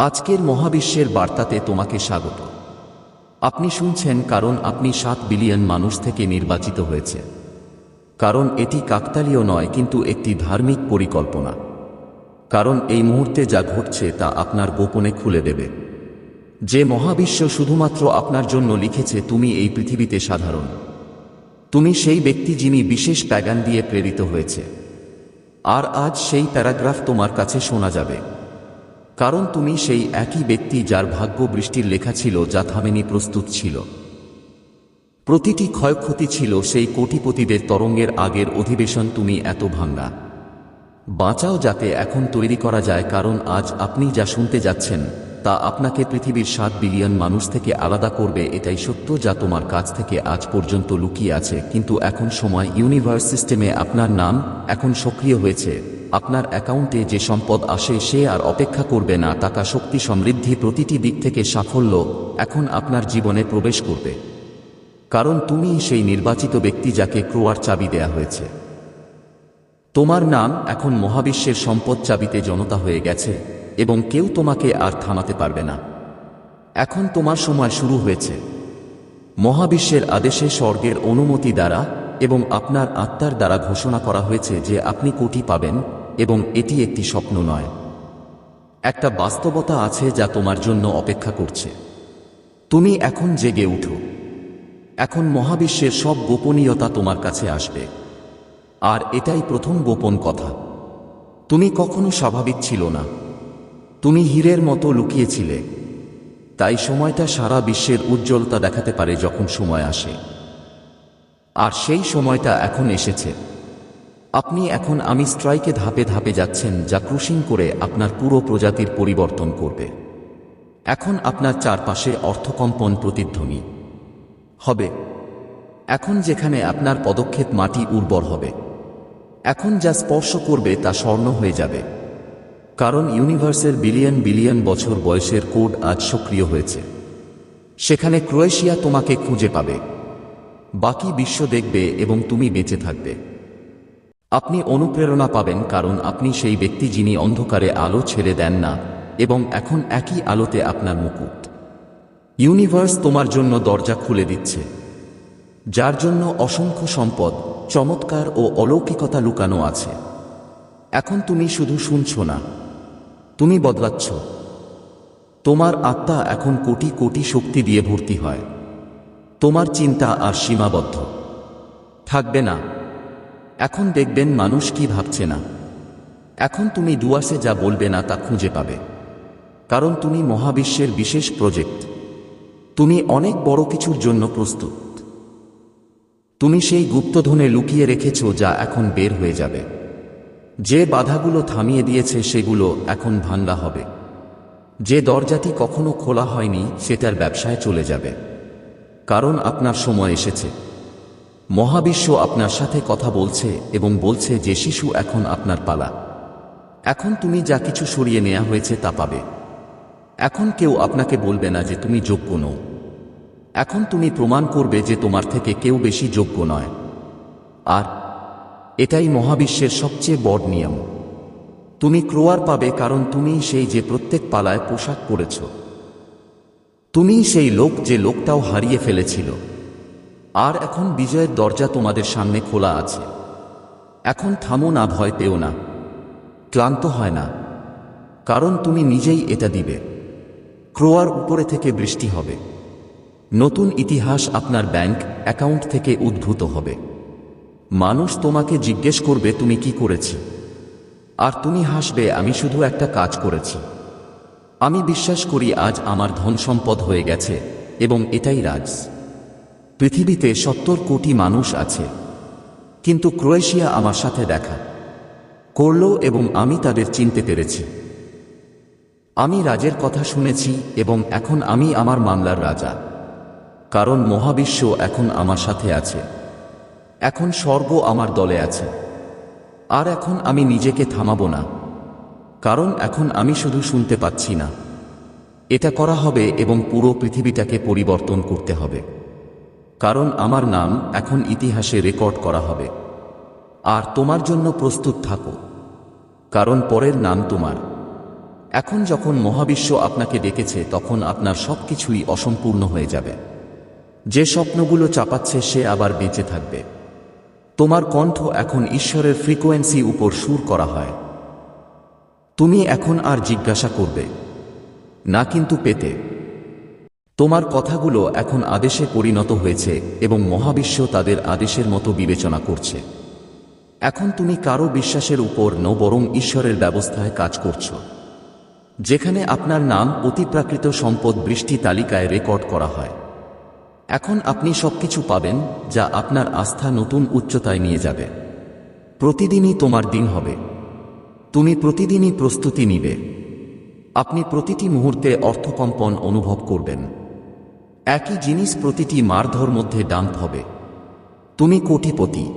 আজকের মহাবিশ্বের বার্তাতে তোমাকে স্বাগত। আপনি শুনছেন কারণ আপনি সাত বিলিয়ন মানুষ থেকে নির্বাচিত হয়েছে। কারণ এটি কাকতালীয় নয়, কিন্তু একটি ধার্মিক পরিকল্পনা। কারণ এই মুহূর্তে যা ঘটছে তা আপনার গোপনে খুলে দেবে। যে মহাবিশ্ব শুধুমাত্র আপনার জন্য লিখেছে, তুমি এই পৃথিবীতে সাধারণ। তুমি সেই ব্যক্তি যিনি বিশেষ প্যাগান দিয়ে প্রেরিত হয়েছে। আর আজ সেই প্যারাগ্রাফ তোমার কাছে শোনা যাবে। কারণ তুমি সেই একই ব্যক্তি যার ভাগ্য বৃষ্টির লেখা ছিল, যা থামেনি প্রস্তুত ছিল। প্রতিটি ক্ষয়ক্ষতি ছিল সেই কোটিপতিদের তরঙ্গের আগের অধিবেশন তুমি এত ভাঙ্গা বাঁচাও যাতে এখন তৈরি করা যায়, কারণ আজ আপনি যা শুনতে যাচ্ছেন, তা আপনাকে পৃথিবীর সাত বিলিয়ন মানুষ থেকে আলাদা করবে, এটাই সত্য যা তোমার কাছ থেকে আজ পর্যন্ত লুকিয়ে আছে। কিন্তু এখন সময়, ইউনিভার্স সিস্টেমে আপনার নাম এখন সক্রিয় হয়েছে। আপনার অ্যাকাউন্টে যে সম্পদ আসে সে আর অপেক্ষা করবে না, টাকা শক্তি সমৃদ্ধি প্রতিটি দিক থেকে সাফল্য এখন আপনার জীবনে প্রবেশ করবে। কারণ তুমি সেই নির্বাচিত ব্যক্তি যাকে ক্রোয়ার চাবি দেয়া হয়েছে। তোমার নাম এখন মহাবিশ্বের সম্পদ চাবিতে জনতা হয়ে গেছে এবং কেউ তোমাকে আর থামাতে পারবে না। এখন তোমার সময় শুরু হয়েছে। মহাবিশ্বের আদেশে স্বর্গের অনুমতি দ্বারা এবং আপনার আত্মার দ্বারা ঘোষণা করা হয়েছে যে আপনি কোটি পাবেন এবং এটি একটি স্বপ্ন নয়। একটা বাস্তবতা আছে যা তোমার জন্য অপেক্ষা করছে। তুমি এখন জেগে উঠো। এখন মহাবিশ্বের সব গোপনীয়তা তোমার কাছে আসবে। আর এটাই প্রথম গোপন কথা। তুমি কখনো স্বাভাবিক ছিল না। তুমি হীরের মতো লুকিয়েছিলে। তাই সময়টা সারা বিশ্বের উজ্জ্বলতা দেখাতে পারে যখন সময় আসে। আর সেই সময়টা এখন এসেছে। আপনি এখন আমি স্ট্রাইকে ধাপে ধাপে যাচ্ছেন যা ক্রুশিং করে আপনার পুরো প্রজাতির পরিবর্তন করবে। এখন আপনার চারপাশে অর্থকম্পন প্রতিধ্বনি। হবে। এখন যেখানে আপনার পদক্ষেপ মাটি উর্বর হবে। এখন যা স্পর্শ করবে তা স্বর্ণ হয়ে যাবে। কারণ ইউনিভার্সের বিলিয়ন বিলিয়ন বছর বয়সের কোড আজ সক্রিয় হয়েছে। সেখানে ক্রোয়েশিয়া তোমাকে খুঁজে পাবে। বাকি বিশ্ব দেখবে এবং তুমি বেঁচে থাকবে। আপনি অনুপ্রেরণা পাবেন কারণ আপনি সেই ব্যক্তি যিনি অন্ধকারে আলো ছেড়ে দেন না, এবং এখন একই আলোতে আপনার মুকুট। ইউনিভার্স তোমার জন্য দরজা খুলে দিচ্ছে, যার জন্য অসংখ্য সম্পদ, চমৎকার ও অলৌকিকতা লুকানো আছে। এখন তুমি শুধু শুনছ না, তুমি বদলাচ্ছ। তোমার আত্মা এখন কোটি কোটি শক্তি দিয়ে ভর্তি হয়। তোমার চিন্তা আর সীমাবদ্ধ। থাকবে না। এখন দেখবেন মানুষ কি ভাবছে না। এখন তুমি ডুয়াসে যা বলবে না তা খুঁজে পাবে। কারণ তুমি মহাবিশ্বের বিশেষ প্রজেক্ট। তুমি অনেক বড় কিছুর জন্য প্রস্তুত। তুমি সেই গুপ্তধনে লুকিয়ে রেখেছ যা এখন বের হয়ে যাবে। যে বাধাগুলো থামিয়ে দিয়েছে সেগুলো এখন ভাঙ্গা হবে। যে দরজাটি কখনো খোলা হয়নি, সেটার ব্যবসায় চলে যাবে। কারণ আপনার সময় এসেছে। মহাবিশ্ব আপনার সাথে কথা বলছে এবং বলছে যে শিশু এখন আপনার পালা। এখন তুমি যা কিছু সরিয়ে নেওয়া হয়েছে তা পাবে। এখন কেউ আপনাকে বলবে না যে তুমি যোগ্য নও। এখন তুমি প্রমাণ করবে যে তোমার থেকে কেউ বেশি যোগ্য নয়। আর এটাই মহাবিশ্বের সবচেয়ে বড় নিয়ম। তুমি ক্রোয়ার পাবে কারণ তুমি সেই যে প্রত্যেক পালায় পোশাক পরেছ। তুমি সেই লোক যে লোকটাও হারিয়ে ফেলেছিল। আর এখন বিজয়ের দরজা তোমাদের সামনে খোলা আছে। এখন থামো না, ভয় পেও না। ক্লান্ত হয় না। কারণ তুমি নিজেই এটা দিবে। ক্রোয়ার উপরে থেকে বৃষ্টি হবে। নতুন ইতিহাস আপনার ব্যাংক অ্যাকাউন্ট থেকে উদ্ভূত হবে। মানুষ তোমাকে জিজ্ঞেস করবে, তুমি কি করেছি? আর তুমি হাসবে, আমি শুধু একটা কাজ করেছি। আমি বিশ্বাস করি, আজ আমার ধন সম্পদ হয়ে গেছে এবং এটাই রাজ। পৃথিবীতে সত্তর কোটি মানুষ আছে। কিন্তু ক্রোয়েশিয়া আমার সাথে দেখা। করল এবং আমি তাদের চিনতে পেরেছি। আমি রাজের কথা শুনেছি এবং এখন আমি আমার মামলার রাজা। কারণ মহাবিশ্ব এখন আমার সাথে আছে। এখন স্বর্গ আমার দলে আছে। আর এখন আমি নিজেকে থামাবো না। কারণ এখন আমি শুধু শুনতে পাচ্ছি না। এটা করা হবে এবং পুরো পৃথিবীটাকে পরিবর্তন করতে হবে। কারণ আমার নাম এখন ইতিহাসে রেকর্ড করা হবে। আর তোমার জন্য প্রস্তুত থাকো, কারণ পরের নাম তোমার। এখন যখন মহাবিশ্ব আপনাকে ডেকেছে, তখন আপনার সবকিছুই অসম্পূর্ণ হয়ে যাবে। যে স্বপ্নগুলো চাপাচ্ছে, সে আবার বেঁচে থাকবে। তোমার কণ্ঠ এখন ঈশ্বরের ফ্রিকোয়েন্সি উপর সুর করা হয়। তুমি এখন আর জিজ্ঞাসা করবে, না কিন্তু পেতে। তোমার কথাগুলো এখন আদেশে পরিণত হয়েছে এবং মহাবিশ্ব তাদের আদেশের মতো বিবেচনা করছে। এখন তুমি কারও বিশ্বাসের উপর ন বরং ঈশ্বরের ব্যবস্থায় কাজ করছ। যেখানে আপনার নাম অতিপ্রাকৃত সম্পদ বৃষ্টি তালিকায় রেকর্ড করা হয়। এখন আপনি সবকিছু পাবেন, যা আপনার আস্থা নতুন উচ্চতায় নিয়ে যাবে। প্রতিদিনই তোমার দিন হবে। তুমি প্রতিদিনই প্রস্তুতি নিবে। আপনি প্রতিটি মুহূর্তে অর্থকম্পন অনুভব করবেন। একই জিনিস প্রতিটি মারধর মধ্যে ডাম্প হবে। তুমি কোটিপতি।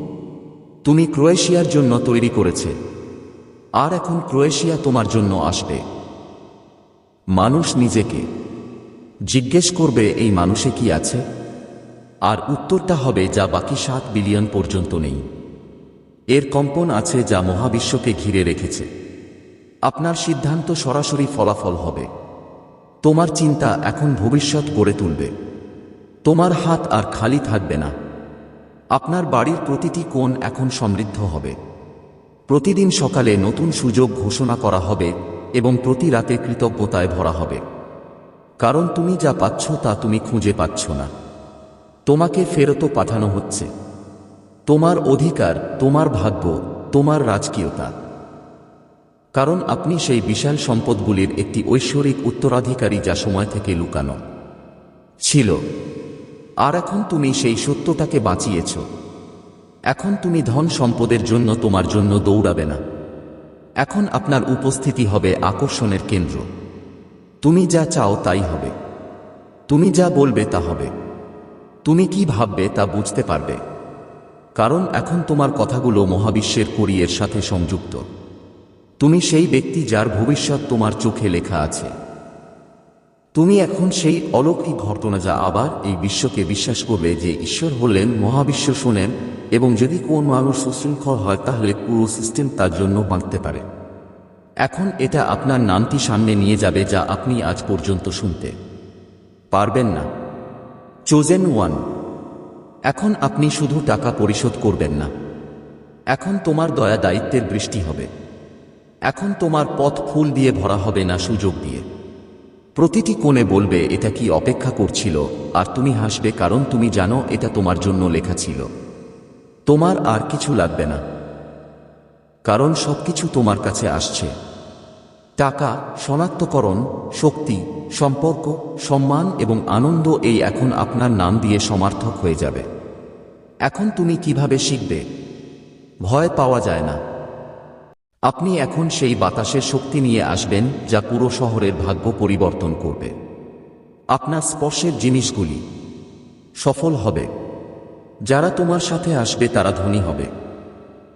তুমি ক্রোয়েশিয়ার জন্য তৈরি করেছে। আর এখন ক্রোয়েশিয়া তোমার জন্য আসবে। মানুষ নিজেকে জিজ্ঞেস করবে, এই মানুষে কি আছে? আর উত্তরটা হবে, যা বাকি সাত বিলিয়ন পর্যন্ত নেই। এর কম্পন আছে যা মহাবিশ্বকে ঘিরে রেখেছে। আপনার সিদ্ধান্ত সরাসরি ফলাফল হবে। তোমার চিন্তা এখন ভবিষ্যৎ গড়ে তুলবে। তোমার হাত আর খালি থাকবে না। আপনার বাড়ির প্রতিটি কোণ এখন সমৃদ্ধ হবে। প্রতিদিন সকালে নতুন সুযোগ ঘোষণা করা হবে এবং প্রতি রাতে কৃতজ্ঞতায় ভরা হবে। কারণ তুমি যা পাচ্ছ তা তুমি খুঁজে পাচ্ছ না। তোমাকে ফেরত পাঠানো হচ্ছে। তোমার অধিকার, তোমার ভাগ্য, তোমার রাজকীয়তা। কারণ আপনি সেই বিশাল সম্পদগুলির একটি ঐশ্বরিক উত্তরাধিকারী যা সময় থেকে লুকানো। ছিল। আর এখন তুমি সেই সত্যটাকে বাঁচিয়েছ। এখন তুমি ধন সম্পদের জন্য তোমার জন্য দৌড়াবে না। এখন আপনার উপস্থিতি হবে আকর্ষণের কেন্দ্র। তুমি যা চাও তাই হবে। তুমি যা বলবে তা হবে। তুমি কি ভাববে তা বুঝতে পারবে। কারণ এখন তোমার কথাগুলো মহাবিশ্বের করিয়ের সাথে সংযুক্ত। তুমি সেই ব্যক্তি যার ভবিষ্যৎ তোমার চোখে লেখা আছে। তুমি এখন সেই অলৌকিক ঘটনা যা আবার এই বিশ্বকে বিশ্বাস করবে যে ঈশ্বর হলেন মহাবিশ্ব শোনেন এবং যদি কোন মানুষ সুশৃঙ্খল হয় তাহলে পুরো সিস্টেম তার জন্য বাঁধতে পারে। এখন এটা আপনার নামটি সামনে নিয়ে যাবে যা আপনি আজ পর্যন্ত শুনতে পারবেন না। চোজেন ওয়ান এখন আপনি শুধু টাকা পরিশোধ করবেন না। এখন তোমার দয়া দায়িত্বের বৃষ্টি হবে। এখন তোমার পথ ফুল দিয়ে ভরা হবে না সুযোগ দিয়ে। প্রতিটি কোণে বলবে, এটা কি অপেক্ষা করছিল? আর তুমি হাসবে, কারণ তুমি জানো, এটা তোমার জন্য লেখা ছিল। তোমার আর কিছু লাগবে না। কারণ সবকিছু তোমার কাছে আসছে। টাকা, শনাক্তকরণ, শক্তি, সম্পর্ক, সম্মান এবং আনন্দ, এই এখন আপনার নাম দিয়ে সমার্থক হয়ে যাবে। এখন তুমি কীভাবে শিখবে? ভয় পাওয়া যায় না। আপনি এখন সেই বাতাসের শক্তি নিয়ে আসবেন যা পুরো শহরের ভাগ্য পরিবর্তন করবে। আপনার স্পর্শের জিনিসগুলি সফল হবে। যারা তোমার সাথে আসবে তারা ধনী হবে।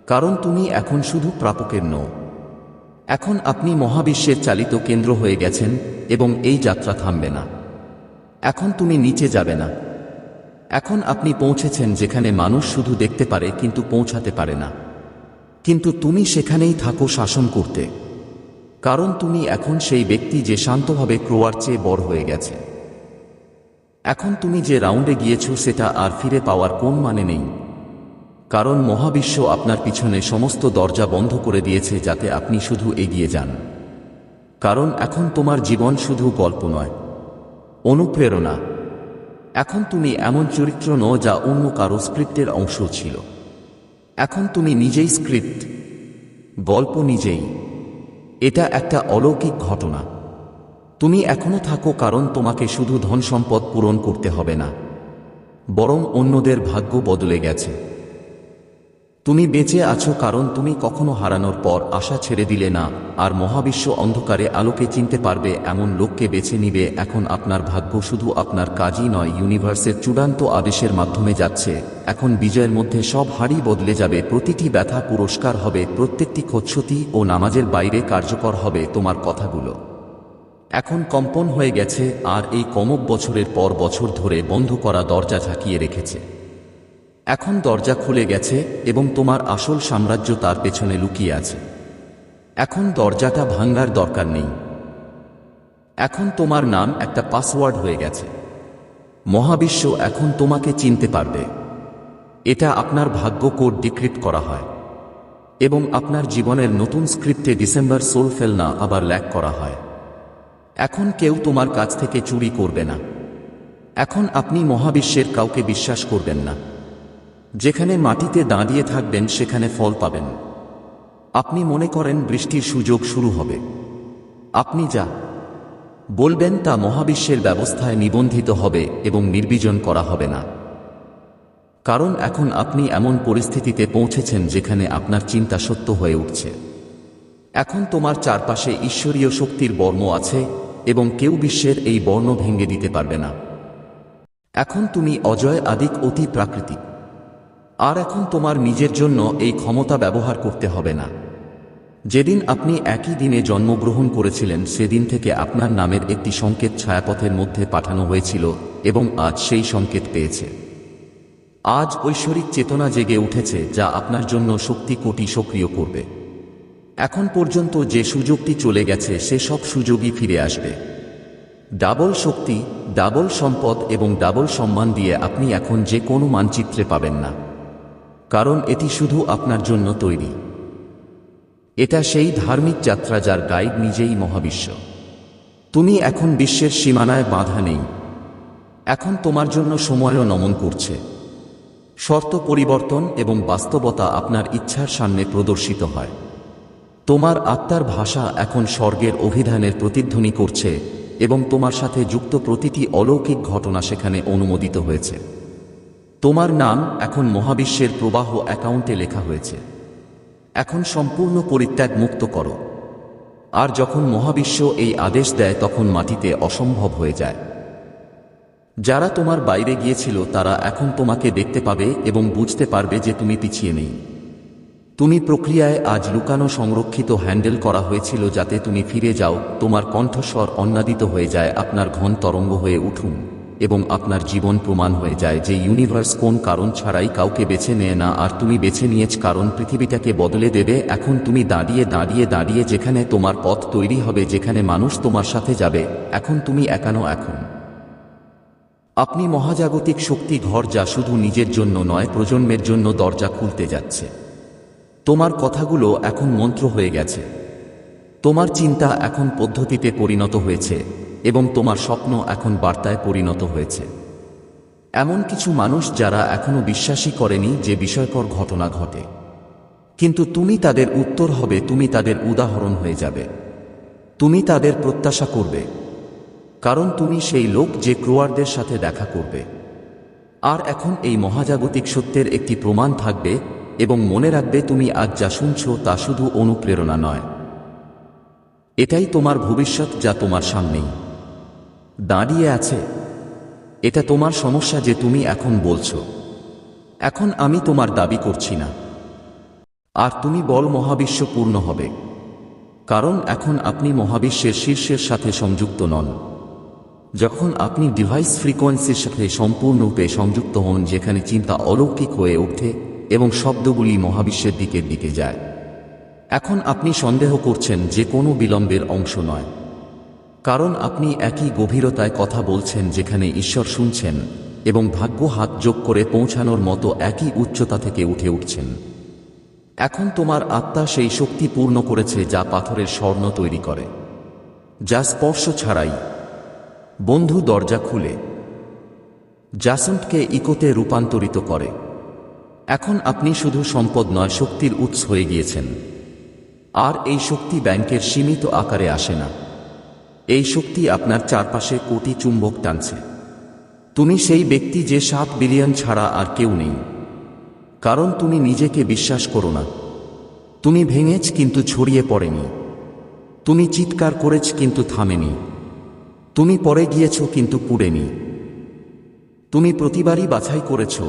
কারণ তুমি এখন শুধু প্রাপকের নও। এখন আপনি মহাবিশ্বের চালিত কেন্দ্র হয়ে গেছেন এবং এই যাত্রা থামবে না। এখন তুমি নিচে যাবে না। এখন আপনি পৌঁছেছেন যেখানে মানুষ শুধু দেখতে পারে কিন্তু পৌঁছাতে পারে না। কিন্তু তুমি সেখানেই থাকো শাসন করতে। কারণ তুমি এখন সেই ব্যক্তি যে শান্তভাবে ক্রোয়ার চেয়ে বড় হয়ে গেছে। এখন তুমি যে রাউন্ডে গিয়েছ সেটা আর ফিরে পাওয়ার কোন মানে নেই। কারণ মহাবিশ্ব আপনার পিছনে সমস্ত দরজা বন্ধ করে দিয়েছে যাতে আপনি শুধু এগিয়ে যান। কারণ এখন তোমার জীবন শুধু গল্প নয়, অনুপ্রেরণা। এখন তুমি এমন চরিত্র নও যা অন্য কারও স্ক্রিপ্টের অংশ ছিল। এখন তুমি নিজেই স্ক্রিপ্ট, গল্প নিজেই। এটা একটা অলৌকিক ঘটনা। তুমি এখনও থাকো কারণ তোমাকে শুধু ধন সম্পদ পূরণ করতে হবে না, বরং অন্যদের ভাগ্য বদলে গেছে। তুমি বেঁচে আছো কারণ তুমি কখনো হারানোর পর আশা ছেড়ে দিলে না, আর মহাবিশ্ব অন্ধকারে আলোকে চিনতে পারবে এমন লোককে বেছে নিবে এখন আপনার ভাগ্য শুধু আপনার কাজই নয়, ইউনিভার্সের চূড়ান্ত আদেশের মাধ্যমে যাচ্ছে। এখন বিজয়ের মধ্যে সব হাড়ি বদলে যাবে, প্রতিটি ব্যথা পুরস্কার হবে, প্রত্যেকটি ক্ষতি ও নামাজের বাইরে কার্যকর হবে তোমার কথাগুলো। এখন কম্পন হয়ে গেছে, আর এই কমক বছরের পর বছর ধরে বন্ধ করা দরজা ঝাঁকিয়ে রেখেছে। এখন দরজা খুলে গেছে এবং তোমার আসল সাম্রাজ্য তার পেছনে লুকিয়ে আছে। এখন দরজাটা ভাঙ্গার দরকার নেই। এখন তোমার নাম একটা পাসওয়ার্ড হয়ে গেছে। মহাবিশ্ব এখন তোমাকে চিনতে পারবে। এটা আপনার ভাগ্য কোড ডিক্রিপ্ট করা হয়। এবং আপনার জীবনের নতুন স্ক্রিপ্টে ডিসেম্বর সোল ফেল না আবার ল্যাক করা হয়। এখন কেউ তোমার কাছ থেকে চুরি করবে না। এখন আপনি মহাবিশ্বের কাউকে বিশ্বাস করবেন না। যেখানে মাটিতে দাঁড়িয়ে থাকবেন, সেখানে ফল পাবেন। আপনি মনে করেন বৃষ্টির সুযোগ শুরু হবে। আপনি যা বলবেন তা মহাবিশ্বের ব্যবস্থায় নিবন্ধিত হবে এবং নির্বীজন করা হবে না। কারণ এখন আপনি এমন পরিস্থিতিতে পৌঁছেছেন যেখানে আপনার চিন্তা সত্য হয়ে উঠছে। এখন তোমার চারপাশে ঈশ্বরীয় শক্তির বর্ণ আছে এবং কেউ বিশ্বের এই বর্ণ ভেঙে দিতে পারবে না। এখন তুমি অজয় আদিক অতি প্রাকৃতিক। আর এখন তোমার নিজের জন্য এই ক্ষমতা ব্যবহার করতে হবে না। যেদিন আপনি একই দিনে জন্মগ্রহণ করেছিলেন, সেদিন থেকে আপনার নামের একটি সংকেত ছায়াপথের মধ্যে পাঠানো হয়েছিল এবং আজ সেই সংকেত পেয়েছে। আজ ঐশ্বরিক চেতনা জেগে উঠেছে, যা আপনার জন্য শক্তি কোটি সক্রিয় করবে। এখন পর্যন্ত যে সুযোগটি চলে গেছে, সে সব সুযোগই ফিরে আসবে। ডাবল শক্তি, ডাবল সম্পদ এবং ডাবল সম্মান দিয়ে আপনি এখন যে কোনো মানচিত্রে পাবেন না। কারণ এটি শুধু আপনার জন্য তৈরি। এটা সেই ধার্মিক যাত্রা যার গাইড নিজেই মহাবিশ্ব। তুমি এখন বিশ্বের সীমানায় বাধা নেই। এখন তোমার জন্য সময়ও নমন করছে। শর্ত পরিবর্তন এবং বাস্তবতা আপনার ইচ্ছার সামনে প্রদর্শিত হয়। তোমার আত্মার ভাষা এখন স্বর্গের অভিধানের প্রতিধ্বনি করছে এবং তোমার সাথে যুক্ত প্রতিটি অলৌকিক ঘটনা সেখানে অনুমোদিত হয়েছে। তোমার নাম এখন মহাবিশ্বের প্রবাহ অ্যাকাউন্টে লেখা হয়েছে। এখন সম্পূর্ণ পরিত্যাগ মুক্ত করো। আর যখন মহাবিশ্ব এই আদেশ দেয়, তখন মাটিতে অসম্ভব হয়ে যায়। যারা তোমার বাইরে গিয়েছিল, তারা এখন তোমাকে দেখতে পাবে এবং বুঝতে পারবে যে তুমি পিছিয়ে নেই। তুমি প্রক্রিয়ায় আজ লুকানো সংরক্ষিত হ্যান্ডেল করা হয়েছিল যাতে তুমি ফিরে যাও, তোমার কণ্ঠস্বর অন্নাদিত হয়ে যায়, আপনার ঘন তরঙ্গ হয়ে উঠুন। এবং আপনার জীবন প্রমাণ হয়ে যায় যে ইউনিভার্স কোন কারণ ছাড়াই কাউকে বেছে নেয় না আর তুমি বেছে নিয়েছ কারণ পৃথিবীটাকে বদলে দেবে। এখন তুমি দাঁড়িয়ে দাঁড়িয়ে দাঁড়িয়ে যেখানে তোমার পথ তৈরি হবে, যেখানে মানুষ তোমার সাথে যাবে। এখন তুমি একানো এখন। আপনি মহাজাগতিক শক্তি ঘর যা শুধু নিজের জন্য নয়, প্রজন্মের জন্য দরজা খুলতে যাচ্ছে। তোমার কথাগুলো এখন মন্ত্র হয়ে গেছে। তোমার চিন্তা এখন পদ্ধতিতে পরিণত হয়েছে। এবং তোমার স্বপ্ন এখন বার্তায় পরিণত হয়েছে। এমন কিছু মানুষ যারা এখনও বিশ্বাসই করেনি যে বিষয়কর ঘটনা ঘটে। কিন্তু তুমি তাদের উত্তর হবে, তুমি তাদের উদাহরণ হয়ে যাবে। তুমি তাদের প্রত্যাশা করবে। কারণ তুমি সেই লোক যে ক্রোয়ারদের সাথে দেখা করবে। আর এখন এই মহাজাগতিক সত্যের একটি প্রমাণ থাকবে এবং মনে রাখবে তুমি আজ যা শুনছ তা শুধু অনুপ্রেরণা নয়। এটাই তোমার ভবিষ্যৎ যা তোমার সামনেই। দাঁড়িয়ে আছে। এটা তোমার সমস্যা যে তুমি এখন বলছো। এখন আমি তোমার দাবি করছি না। আর তুমি বল মহাবিশ্ব পূর্ণ হবে। কারণ এখন আপনি মহাবিশ্বের শীর্ষের সাথে সংযুক্ত নন। যখন আপনি ডিভাইস ফ্রিকোয়েন্সির সাথে সম্পূর্ণরূপে সংযুক্ত হন, যেখানে চিন্তা অলৌকিক হয়ে ওঠে এবং শব্দগুলি মহাবিশ্বের দিকের দিকে যায়। এখন আপনি সন্দেহ করছেন যে কোনো বিলম্বের অংশ নয়। কারণ আপনি একই গভীরতায় কথা বলছেন যেখানে ঈশ্বর শুনছেন এবং ভাগ্য হাত যোগ করে পৌঁছানোর মতো একই উচ্চতা থেকে উঠে উঠছেন। এখন তোমার আত্মা সেই শক্তি পূর্ণ করেছে যা পাথরের স্বর্ণ তৈরি করে। যা স্পর্শ ছাড়াই। বন্ধু দরজা খুলে। জাসন্টকে ইকোতে রূপান্তরিত করে। এখন আপনি শুধু সম্পদ নয়, শক্তির উৎস হয়ে গিয়েছেন। আর এই শক্তি ব্যাংকের সীমিত আকারে আসে না। এই শক্তি আপনার চারপাশে কোটি চুম্বক টানছে। তুমি সেই ব্যক্তি যে সাত বিলিয়ন ছাড়া আর কেউ নেই। কারণ তুমি নিজেকে বিশ্বাস করো না। তুমি ভেঙেছ কিন্তু ছড়িয়ে পড়েনি। তুমি চিৎকার করেছ কিন্তু থামেনি। তুমি পরে গিয়েছ কিন্তু পুড়েনি। তুমি প্রতিবারই বাছাই করেছ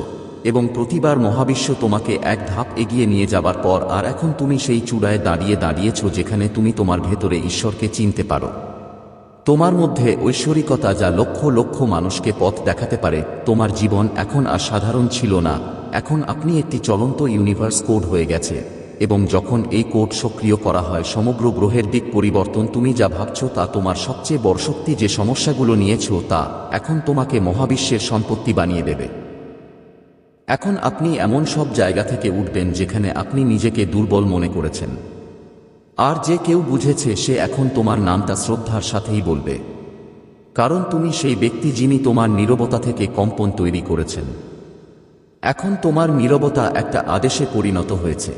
এবং প্রতিবার মহাবিশ্ব তোমাকে এক ধাপ এগিয়ে নিয়ে যাবার পর আর এখন তুমি সেই চূড়ায় দাঁড়িয়ে দাঁড়িয়েছ যেখানে তুমি তোমার ভেতরে ঈশ্বরকে চিনতে পারো। তোমার মধ্যে ঐশ্বরিকতা যা লক্ষ লক্ষ মানুষকে পথ দেখাতে পারে, তোমার জীবন এখন আর সাধারণ ছিল না। এখন আপনি একটি চলন্ত ইউনিভার্স কোড হয়ে গেছে, এবং যখন এই কোড সক্রিয় করা হয়, সমগ্র গ্রহের দিক পরিবর্তন, তুমি যা ভাবছ তা তোমার সবচেয়ে বড় শক্তি যে সমস্যাগুলো নিয়েছ তা, এখন তোমাকে মহাবিশ্বের সম্পত্তি বানিয়ে দেবে। এখন আপনি এমন সব জায়গা থেকে উঠবেন যেখানে আপনি নিজেকে দুর্বল মনে করেছেন। আর যে কেউ বুঝেছে সে এখন তোমার নামটা শ্রদ্ধার সাথেই বলবে। কারণ তুমি সেই ব্যক্তি যিনি তোমার নীরবতা থেকে কম্পন তৈরি করেছেন। এখন তোমার নীরবতা একটা আদেশে পরিণত হয়েছে।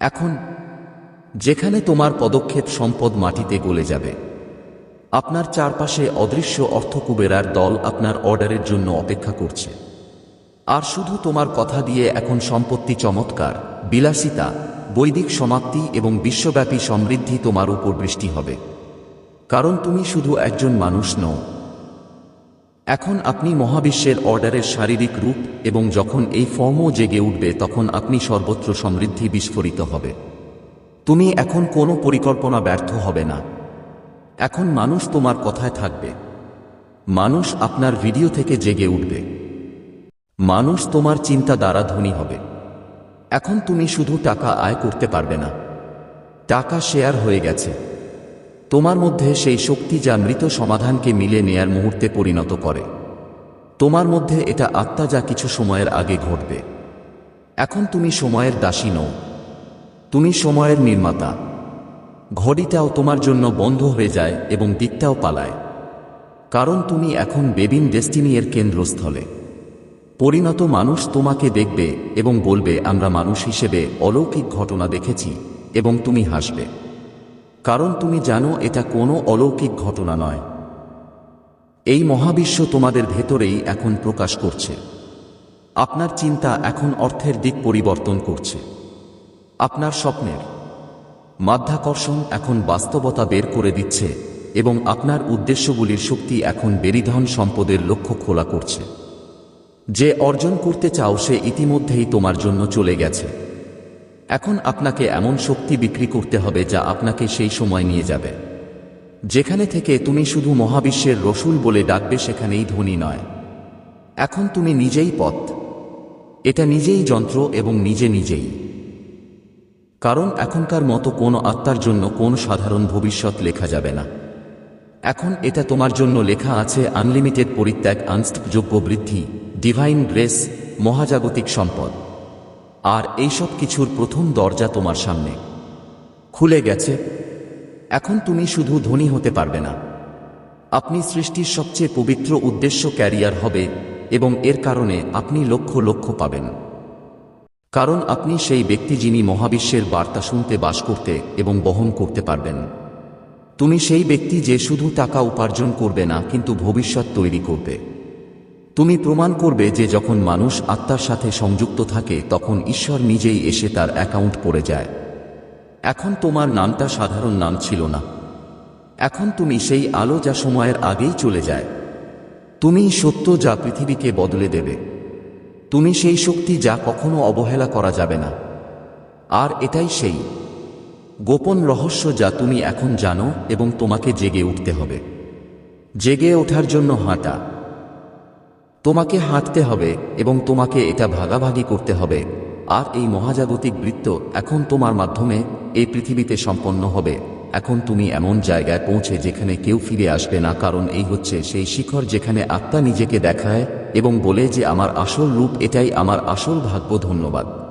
এখন যেখানে তোমার পদক্ষেপ সম্পদ মাটিতে গলে যাবে। আপনার চারপাশে অদৃশ্য অর্থকুবেরার দল আপনার অর্ডারের জন্য অপেক্ষা করছে। আর শুধু তোমার কথা দিয়ে এখন সম্পত্তি চমৎকার, বিলাসিতা বৈদিক সমাপ্তি এবং বিশ্বব্যাপী সমৃদ্ধি তোমার উপর বৃষ্টি হবে। কারণ তুমি শুধু একজন মানুষ নও। এখন আপনি মহাবিশ্বের অর্ডারের শারীরিক রূপ এবং যখন এই ফর্মও জেগে উঠবে তখন আপনি সর্বত্র সমৃদ্ধি বিস্ফোরিত হবে। তুমি এখন কোনো পরিকল্পনা ব্যর্থ হবে না। এখন মানুষ তোমার কথায় থাকবে। মানুষ আপনার ভিডিও থেকে জেগে উঠবে। মানুষ তোমার চিন্তা দ্বারা ধনী হবে। এখন তুমি শুধু টাকা আয় করতে পারবে না। টাকা শেয়ার হয়ে গেছে। তোমার মধ্যে সেই শক্তি যা মৃত সমাধানকে মিলে নেয়ার মুহূর্তে পরিণত করে। তোমার মধ্যে এটা আত্মা যা কিছু সময়ের আগে ঘটবে। এখন তুমি সময়ের দাসী নও। তুমি সময়ের নির্মাতা। ঘড়িটাও তোমার জন্য বন্ধ হয়ে যায় এবং দিকটাও পালায়। কারণ তুমি এখন বেবিন ডেস্টিনি এর কেন্দ্রস্থলে। পরিণত মানুষ তোমাকে দেখবে এবং বলবে, আমরা মানুষ হিসেবে অলৌকিক ঘটনা দেখেছি এবং তুমি হাসবে। কারণ তুমি জানো এটা কোনো অলৌকিক ঘটনা নয়। এই মহাবিশ্ব তোমাদের ভেতরেই এখন প্রকাশ করছে। আপনার চিন্তা এখন অর্থের দিক পরিবর্তন করছে। আপনার স্বপ্নের মাধ্যাকর্ষণ এখন বাস্তবতা বের করে দিচ্ছে এবং আপনার উদ্দেশ্যগুলির শক্তি এখন বেরিধন সম্পদের লক্ষ্য খোলা করছে। যে অর্জন করতে চাও সে ইতিমধ্যেই তোমার জন্য চলে গেছে। এখন আপনাকে এমন শক্তি বিক্রি করতে হবে যা আপনাকে সেই সময় নিয়ে যাবে। যেখানে থেকে তুমি শুধু মহাবিশ্বের রসুল বলে ডাকবে সেখানেই ধনী নয়। এখন তুমি নিজেই পথ। এটা নিজেই যন্ত্র এবং নিজে নিজেই। কারণ এখনকার মতো কোনো আত্মার জন্য কোন সাধারণ ভবিষ্যৎ লেখা যাবে না। এখন এটা তোমার জন্য লেখা আছে, আনলিমিটেড পরিত্যাগ আনস্তযোগ্য বৃদ্ধি। ডিভাইন গ্রেস মহাজাগতিক সম্পদ। আর এইসব কিছুর প্রথম দরজা তোমার সামনে। খুলে গেছে। এখন তুমি শুধু ধনী হতে পারবে না। আপনি সৃষ্টির সবচেয়ে পবিত্র উদ্দেশ্য ক্যারিয়ার হবে এবং এর কারণে আপনি লক্ষ লক্ষ পাবেন। কারণ আপনি সেই ব্যক্তি যিনি মহাবিশ্বের বার্তা শুনতে বাস করতে এবং বহন করতে পারবেন। তুমি সেই ব্যক্তি যে শুধু টাকা উপার্জন করবে না, কিন্তু ভবিষ্যৎ তৈরি করবে। তুমি প্রমাণ করবে যে যখন মানুষ আত্মার সাথে সংযুক্ত থাকে, তখন ঈশ্বর নিজেই এসে তার অ্যাকাউন্ট পড়ে যায়। এখন তোমার নামটা সাধারণ নাম ছিল না। এখন তুমি সেই আলো যা সময়ের আগেই চলে যায়। তুমি সত্য যা পৃথিবীকে বদলে দেবে। তুমি সেই শক্তি যা কখনো অবহেলা করা যাবে না। আর এটাই সেই। গোপন রহস্য যা তুমি এখন জানো এবং তোমাকে জেগে উঠতে হবে। জেগে ওঠার জন্য হাঁটা। তোমাকে হাঁটতে হবে এবং তোমাকে এটা ভাগাভাগি করতে হবে। আর এই মহাজাগতিক বৃত্ত এখন তোমার মাধ্যমে এই পৃথিবীতে সম্পন্ন হবে। এখন তুমি এমন জায়গায় পৌঁছে যেখানে কেউ ফিরে আসবে না, কারণ এই হচ্ছে সেই শিখর যেখানে আত্মা নিজেকে দেখায় এবং বলে যে, আমার আসল রূপ এটাই, আমার আসল ভাগ্য ধন্যবাদ।